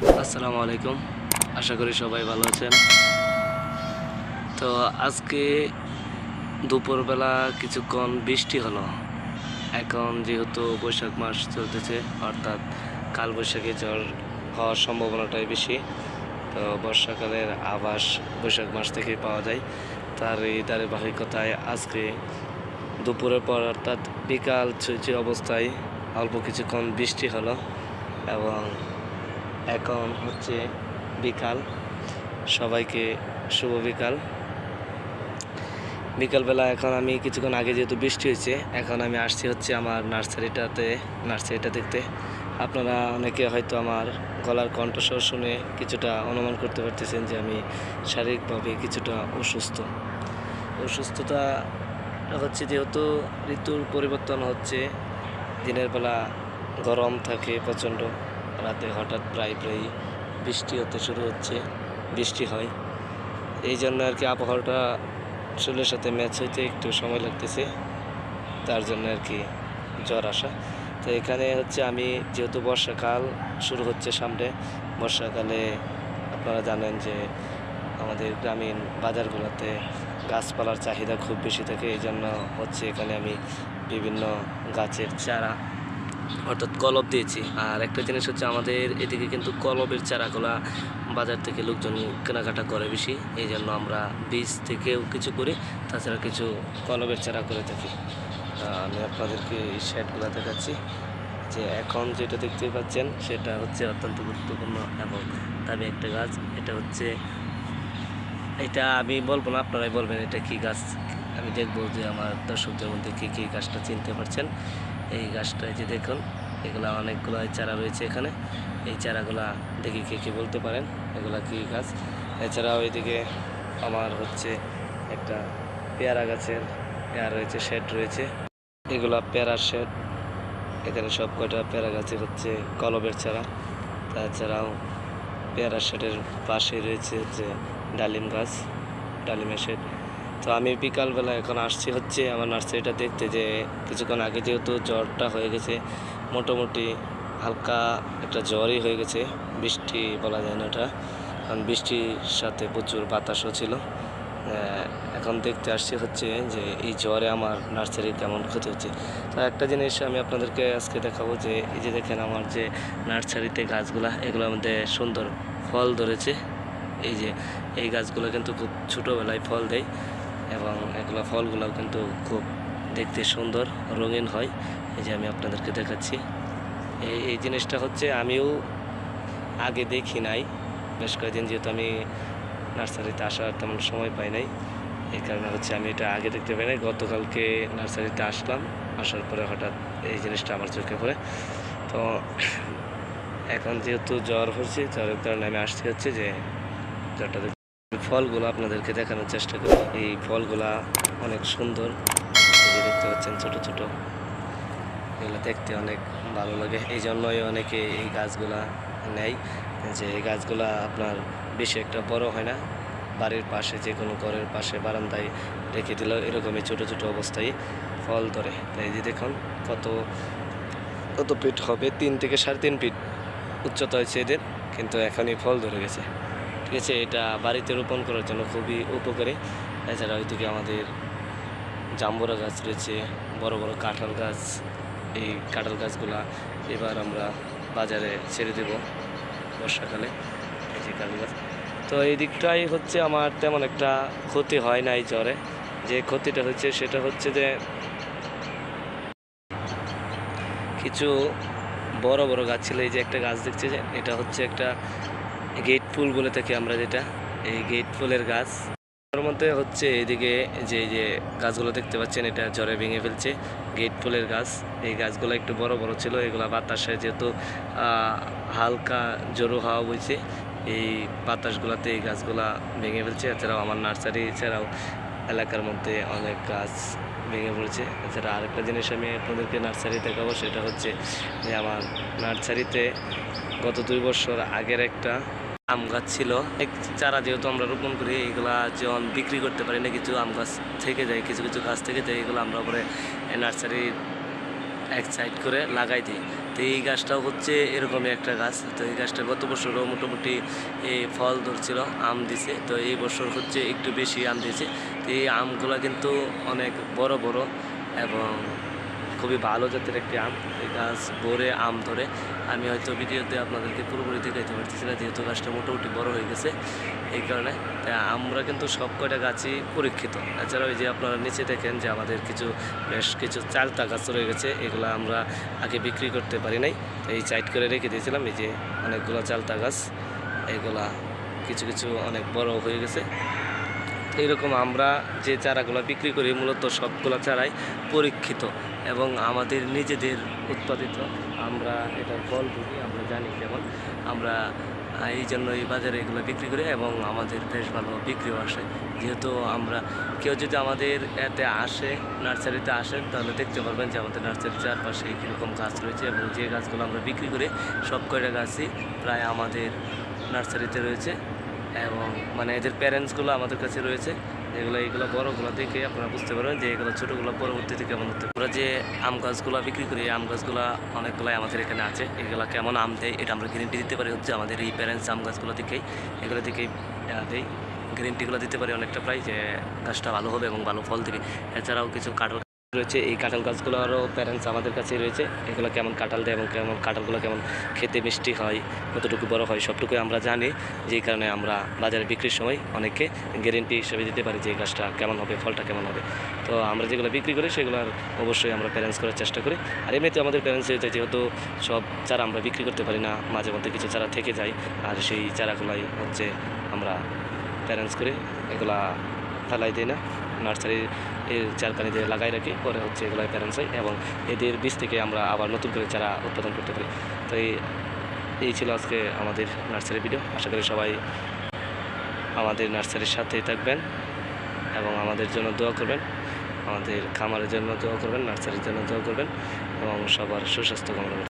আসসালামু আলাইকুম। আশা করি সবাই ভালো আছেন। তো আজকে দুপুরবেলা কিছুক্ষণ বৃষ্টি হলো। এখন যেহেতু বৈশাখ মাস চলতেছে, অর্থাৎ কালবৈশাখী ঝড় হওয়ার সম্ভাবনাটাই বেশি। তো বর্ষাকালের আভাস বৈশাখ মাস থেকেই পাওয়া যায়। তার এই ধারাবাহিকতায় আজকে দুপুরের পর অর্থাৎ বিকাল ছুঁচি অবস্থায় অল্প কিছুক্ষণ বৃষ্টি হলো এবং এখন হচ্ছে বিকাল। সবাইকে শুভ বিকাল। বিকালবেলা এখন আমি কিছুক্ষণ আগে যেহেতু বৃষ্টি হয়েছে, এখন আমি আসছি হচ্ছে আমার নার্সারিটাতে, নার্সারিটা দেখতে। আপনারা অনেকে হয়তো আমার গলার কণ্ঠস্বর শুনে কিছুটা অনুমান করতে পারতেছেন যে আমি শারীরিকভাবে কিছুটা অসুস্থ। অসুস্থতা হচ্ছে যেহেতু ঋতুর পরিবর্তন হচ্ছে, দিনের বেলা গরম থাকে প্রচণ্ড। রাতে হঠাৎ প্রায় প্রায় বৃষ্টি হতে শুরু হচ্ছে, বৃষ্টি হয়। এই জন্য আর কি আবহাওয়াটা শরীরের সাথে ম্যাচ হইতে একটু সময় লাগতেছে, তার জন্য আর কি জ্বর আসা। তো এখানে হচ্ছে আমি যেহেতু বর্ষাকাল শুরু হচ্ছে সামনে, বর্ষাকালে আপনারা জানেন যে আমাদের গ্রামীণ বাজারগুলোতে গাছপালার চাহিদা খুব বেশি থাকে, এই জন্য হচ্ছে এখানে আমি বিভিন্ন গাছের চারা অর্থাৎ কলব দিয়েছি। আর একটা জিনিস হচ্ছে আমাদের এদিকে কিন্তু কলবের চারাগুলা বাজার থেকে লোকজন কেনাকাটা করে বেশি। এই জন্য আমরা বীজ থেকেও কিছু করি, তাছাড়া কিছু কলবের চারা করে থাকি। আমি আপনাদেরকে এই শেডগুলো দেখাচ্ছি। যে এখন যেটা দেখতে পাচ্ছেন, সেটা হচ্ছে অত্যন্ত গুরুত্বপূর্ণ এবং দামি একটা গাছ। এটা হচ্ছে, এটা আমি বলব না, আপনারাই বলবেন এটা কি গাছ? আমি দেখব যে আমার দর্শকদের মধ্যে কী কী গাছটা চিনতে পারছেন। এই গাছটা যে দেখুন, এগুলা অনেকগুলো চারা রয়েছে এখানে। এই চারাগুলা দেখি কে কে বলতে পারেন, এগুলা কি গাছ? এছাড়াও এদিকে আমার হচ্ছে একটা পেয়ারা গাছের পেয়ারা রয়েছে, শেড রয়েছে। এগুলা পেয়ারার শেড, এখানে সব কয়টা পেয়ারা গাছে হচ্ছে কলবের চারা। তাছাড়াও পেয়ারা শেডের পাশে রয়েছে হচ্ছে ডালিম গাছ, ডালিমের শেড। তো আমি বিকালবেলা এখন আসছি হচ্ছে আমার নার্সারিটা দেখতে যে কিছুক্ষণ আগে যেহেতু জ্বরটা হয়ে গেছে, মোটামুটি হালকা একটা জ্বরই হয়ে গেছে, বৃষ্টি বলা যায় না ওটা কারণ বৃষ্টির সাথে প্রচুর বাতাসও ছিল। এখন দেখতে আসছি হচ্ছে যে এই জ্বরে আমার নার্সারির কেমন ক্ষতি হচ্ছে। তো একটা জিনিস আমি আপনাদেরকে আজকে দেখাবো যে, এই যে দেখেন আমার যে নার্সারিতে গাছগুলা, এগুলোর মধ্যে সুন্দর ফল ধরেছে। এই যে, এই গাছগুলো কিন্তু খুব ছোটোবেলায় ফল দেয়। এবং এগুলো ফলগুলোও কিন্তু খুব দেখতে সুন্দর, রঙিন হয়। এই যে আমি আপনাদেরকে দেখাচ্ছি। এই এই জিনিসটা হচ্ছে আমিও আগে দেখি নাই। বেশ কয়েকদিন যেহেতু আমি নার্সারিতে আসার তেমন সময় পাই নাই, এই কারণে হচ্ছে আমি এটা আগে দেখতে পাই নাই। গতকালকে নার্সারিতে আসলাম, আসার পরে হঠাৎ এই জিনিসটা আমার চোখে পড়ে। তো এখন যেহেতু জ্বর হচ্ছে, জ্বরের কারণে আমি আসতে হচ্ছে যে জ্বরটা ফলগুলো আপনাদেরকে দেখানোর চেষ্টা করি এই ফলগুলা অনেক সুন্দর। দেখতে পাচ্ছেন ছোট ছোট। এগুলো দেখতে অনেক ভালো লাগে। এই জন্যই অনেকে এই গাছগুলা নেয়। যে এই গাছগুলা আপনার বেশি একটা বড় হয় না। বাড়ির পাশে যে কোনো ঘরের পাশে, বারান্দায় রেখে দিলেও এরকমই ছোট ছোট অবস্থায় ফল ধরে। তাই যে দেখুন কত কত ফিট হবে? তিন থেকে সাড়ে তিন ফিট উচ্চতা হয়েছে এদের। কিন্তু এখনই ফল ধরে গেছে। আছে এটা বাড়িতে রোপণ করার জন্য খুবই উপকারী। এছাড়া ওইদিকে আমাদের জাম্বুরা গাছ রয়েছে, বড় বড় কাঁঠাল গাছ, এই কাঁঠাল গাছগুলা এবার আমরা বাজারে ছেড়ে দেব বর্ষাকালে, এই যে কাঁঠাল গাছ। তো এই দিকটাই হচ্ছে আমার তেমন একটা ক্ষতি হয় না এই জ্বরে। যে ক্ষতিটা হচ্ছে সেটা হচ্ছে যে কিছু বড় বড় গাছ ছিল, এই যে একটা গাছ দেখছে যে এটা হচ্ছে একটা ফুল বলে থাকি আমরা যেটা, এই গেট ফুলের গাছ। তার মধ্যে হচ্ছে এদিকে যে যে গাছগুলো দেখতে পাচ্ছেন, এটা জ্বরে ভেঙে ফেলছে গেট ফুলের গাছ। এই গাছগুলো একটু বড় বড় ছিল, এগুলো বাতাসে যেহেতু হালকা জোরো হাওয়া বইছে, এই বাতাসগুলোতে এই গাছগুলা ভেঙে ফেলছে। এছাড়াও আমার নার্সারি, এছাড়াও এলাকার মধ্যে অনেক গাছ ভেঙে পড়েছে। এছাড়া আরেকটা জিনিস আমি আপনাদেরকে নার্সারি দেখাবো, সেটা হচ্ছে যে আমার নার্সারিতে গত দুই বছর আগের একটা আম গাছ ছিল। এক চারা যেহেতু আমরা রোপণ করি, এগুলা যেমন বিক্রি করতে পারি না, কিছু আম গাছ থেকে যায়, কিছু কিছু গাছ থেকে যায়, এগুলো আমরা পরে নার্সারি এক সাইড করে লাগাই দিই। তো এই গাছটাও হচ্ছে এরকমই একটা গাছ। তো এই গাছটা গত বছরও মোটামুটি এই ফল ধরছিল, আম দিছে। তো এই বছর হচ্ছে একটু বেশি আম দিয়েছে। তো এই আমগুলো কিন্তু অনেক বড় বড় এবং খুবই ভালো জাতের একটি আম। এই গাছ ভরে আম ধরে। আমি হয়তো ভিডিওতে আপনাদেরকে পুরোপুরি দেখাইতে পারতেছি না, যেহেতু গাছটা মোটামুটি বড় হয়ে গেছে এই কারণে। আমরা কিন্তু সব কয়টা গাছই পরীক্ষিত। এছাড়াও এই যে আপনারা নিচে দেখেন যে আমাদের কিছু, বেশ কিছু চালতা গাছ রয়ে গেছে, এগুলো আমরা আগে বিক্রি করতে পারি নাই। এই সাইড করে রেখে দিয়েছিলাম, এই যে অনেকগুলো চালতা গাছ, এগুলা কিছু কিছু অনেক বড় হয়ে গেছে। তো এইরকম আমরা যে চারাগুলো বিক্রি করি, মূলত সবগুলো চারাই পরীক্ষিত এবং আমাদের নিজেদের উৎপাদিত। আমরা এটার ফল বুঝি, আমরা জানি যেমন আমরা এই জন্য এই বাজারে এগুলো বিক্রি করি এবং আমাদের বেশ ভালো বিক্রিও আসে। যেহেতু আমরা, কেউ যদি আমাদের এতে আসে, নার্সারিতে আসেন তাহলে দেখতে পারবেন যে আমাদের নার্সারির চারপাশে কীরকম গাছ রয়েছে এবং যে গাছগুলো আমরা বিক্রি করি, সব কয়টা গাছই প্রায় আমাদের নার্সারিতে রয়েছে। এবং মানে এদের প্যারেন্টসগুলো আমাদের কাছে রয়েছে। যেগুলো এইগুলো বড়গুলো দেখে আপনারা বুঝতে পারবেন যে এগুলো ছোটোগুলো পরবর্তীতে কেমন হতে। আমরা যে আম গাছগুলো বিক্রি করি আম গাছগুলো অনেকগুলাই আমাদের এখানে আছে। এগুলো কেমন আম দেয়, এটা আমরা গ্যারেন্টি দিতে পারি হচ্ছে আমাদের এই প্যারেন্টস আম গাছগুলো থেকেই এগুলো থেকেই দেই। গ্যারেন্টিগুলো দিতে পারি অনেকটা প্রায় যে গাছটা ভালো হবে এবং ভালো ফল দেবে। এছাড়াও কিছু কাঁঠাল রয়েছে, এই কাঁঠাল গাছগুলোরও প্যারেন্টস আমাদের কাছে রয়েছে। এগুলো কেমন কাঁঠাল দেয় এবং কেমন কাঁঠালগুলো কেমন খেতে মিষ্টি হয়, কতটুকু বড় হয়, সবটুকুই আমরা জানি। যেই কারণে আমরা বাজারে বিক্রির সময় অনেককে গ্যারেন্টি হিসেবে দিতে পারি যে এই গাছটা কেমন হবে, ফলটা কেমন হবে। তো আমরা যেগুলো বিক্রি করি সেগুলোর অবশ্যই আমরা প্যারেন্টস করার চেষ্টা করি। আর এমনিতে আমাদের প্যারেন্টস যেহেতু সব চারা আমরা বিক্রি করতে পারি না, মাঝে মধ্যে কিছু চারা থেকে যায়, আর সেই চারাগুলাই হচ্ছে আমরা প্যারেন্টস করে এগুলা ফেলাই দিই না। নার্সারি এর চারকানিতে লাগাই রাখি, পরে হচ্ছে এগুলাই প্যারেন্টস হয় এবং এদের বীজ থেকে আমরা আবার নতুন করে চারা উৎপাদন করতে পারি। তো এই এই ছিল আজকে আমাদের নার্সারি ভিডিও। আশা করি সবাই আমাদের নার্সারির সাথেই থাকবেন এবং আমাদের জন্য দোয়া করবেন। আমাদের খামারের জন্য দোয়া করবেন, নার্সারির জন্য দোয়া করবেন এবং সবার সুস্বাস্থ্য কামনা